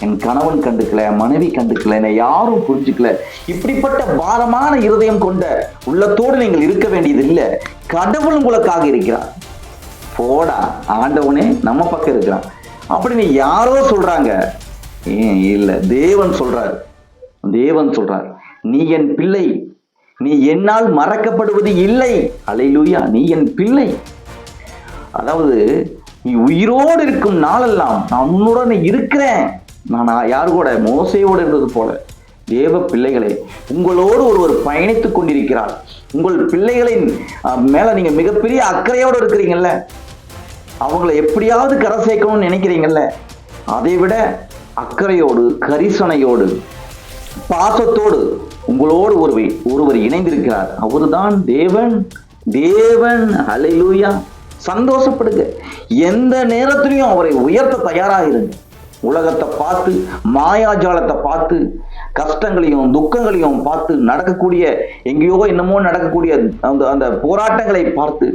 என் கணவன் கண்டுக்கல மனைவி கண்டுக்கல என்னை யாரும் புரிஞ்சுக்கல. இப்படிப்பட்ட பாரமான இருதயம் கொண்ட உள்ளத்தோடு நீங்கள் இருக்க வேண்டியது இல்லை. கடவுள் உங்களுக்காக இருக்கிறார். போடா ஆண்டவனே நம்ம பக்கம் இருக்கிறான். அப்படின்னு யாரோ சொல்றாங்க. ஏன் இல்லை தேவன் சொல்றார். தேவன் சொல்றார். நீ என் பிள்ளை. நீ என்னால் மறக்கப்படுவது இல்லை. அலையிலூயா நீ என் பிள்ளை. அதாவது நீ உயிரோடு இருக்கும் நாளெல்லாம் நான் உன்னுடன் இருக்கிறேன். நான் யார் கூட? மோசையோடு இருந்தது போல. தேவ பிள்ளைகளே உங்களோடு ஒருவர் பயணித்துக் கொண்டிருக்கிறார். உங்கள் பிள்ளைகளின் மேல நீங்க மிகப்பெரிய அக்கறையோடு இருக்கிறீங்கல்ல? அவங்கள எப்படியாவது கரை சேர்க்கணும்னு நினைக்கிறீங்கல்ல? அதை விட அக்கறையோடு கரிசனையோடு பாசத்தோடு உங்களோடு ஒருவர் ஒருவர் இணைந்திருக்கிறார். அவர்தான் தேவன். தேவன் அலையூயா சந்தோஷப்படுங்க. எந்த நேரத்திலையும் அவரை உயர்த்த தயாராக இருங்க. உலகத்தை பார்த்து மாயாஜாலத்தை பார்த்து கஷ்டங்களையும் துக்கங்களையும் பார்த்து நடக்கக்கூடிய எங்கேயோ என்னமோ நடக்கக்கூடிய அந்த அந்த போராட்டங்களை பார்த்து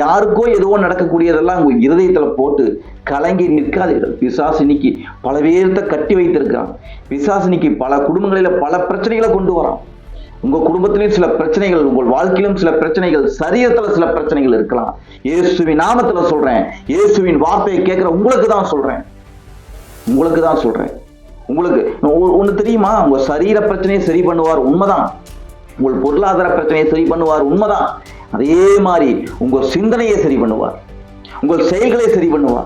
யாருக்கோ எதுவோ நடக்கக்கூடியதெல்லாம் உங்க இருதயத்துல போட்டு கலங்கி நிற்காதீர்கள். பிசாசினிக்கு பல பேர்த்த கட்டி வைத்திருக்கிறான். பிசாசினிக்கு பல குடும்பங்களில பல பிரச்சனைகளை கொண்டு வரான். உங்க குடும்பத்திலையும் சில பிரச்சனைகள் உங்கள் வாழ்க்கையிலும் சில பிரச்சனைகள் சரீரத்துல சில பிரச்சனைகள் இருக்கலாம். இயேசுவின் நாமத்துல சொல்றேன். இயேசுவின் வார்த்தையை கேட்கிற உங்களுக்கு தான் சொல்றேன். உங்களுக்கு தான் சொல்றேன். உங்களுக்கு ஒ- தெரியுமா? உங்க சரீர பிரச்சனையை சரி பண்ணுவார் உண்மைதான். உங்கள் பொருளாதார பிரச்சனையை சரி பண்ணுவார் உண்மைதான். அதே மாதிரி உங்க சிந்தனையை சரி பண்ணுவார். உங்கள் செயல்களை சரி பண்ணுவார்.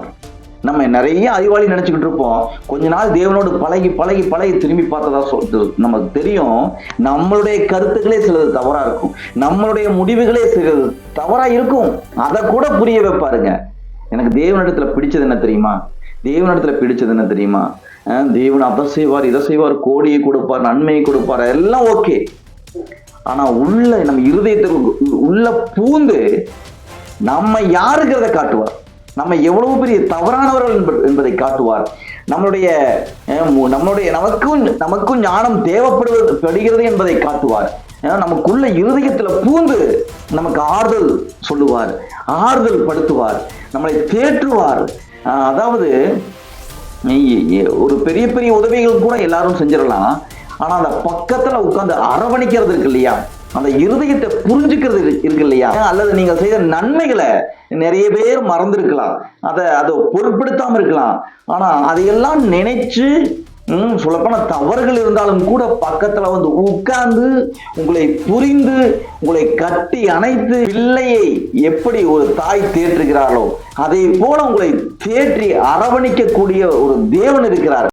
நம்ம நிறைய அறிவாளி நினைச்சுக்கிட்டு இருப்போம். கொஞ்ச நாள் தேவனோடு பழகி பழகி பழகி திரும்பி பார்த்ததா சொல்றது நமக்கு தெரியும். நம்மளுடைய கருத்துக்களே சிலது தவறா இருக்கும். நம்மளுடைய முடிவுகளே சிலது தவறா இருக்கும். அதை கூட புரிய வைப்பாருங்க. எனக்கு தேவனிடத்துல பிடிச்சது என்ன தெரியுமா? தேவனிடத்துல பிடிச்சது என்ன தெரியுமா? தேவன் அதை செய்வார் இதை செய்வார் கோடியை கொடுப்பார் நன்மையை கொடுப்பார் எல்லாம் ஓகே. ஆனா உள்ள நம்ம இருதயத்துக்கு உள்ள பூந்து நம்ம யாருங்கிறத காட்டுவார்? நம்ம எவ்வளவு பெரிய தவறானவர்கள் என்ப- என்பதை காட்டுவார். நம்மளுடைய அஹ், நம்மளுடைய நமக்கும் நமக்கும் ஞானம் தேவைப்படுவது படுகிறது என்பதை காட்டுவார். நமக்குள்ள இருதயத்துல பூந்து நமக்கு ஆறுதல் சொல்லுவார் ஆறுதல் படுத்துவார் நம்மளை தேற்றுவார். அதாவது ஒரு பெரிய பெரிய உதவிகள் கூட எல்லாரும் செஞ்சிடலாம். ஆனா அந்த பக்கத்துல உட்காந்து அரவணைக்கிறது இருக்கு இல்லையா? அந்த இருதயத்தை புரிஞ்சுக்கிறது இருக்கு- இல்லையா? அல்லது நீங்கள் செய்த நன்மைகளை நிறைய பேர் மறந்துருக்கலாம். அதை அதை பொருட்படுத்தாம இருக்கலாம். ஆனா அதையெல்லாம் நினைச்சு சொல்லப்போனா தவறுகள் இருந்தாலும் கூட பக்கத்துல வந்து உட்கார்ந்து உங்களை புரிந்து உங்களை கட்டி அணைத்து பிள்ளையை எப்படி ஒரு தாய் தேற்றுகிறாரோ அதை போல உங்களை தேற்றி அரவணைக்கக்கூடிய ஒரு தேவன் இருக்கிறார்.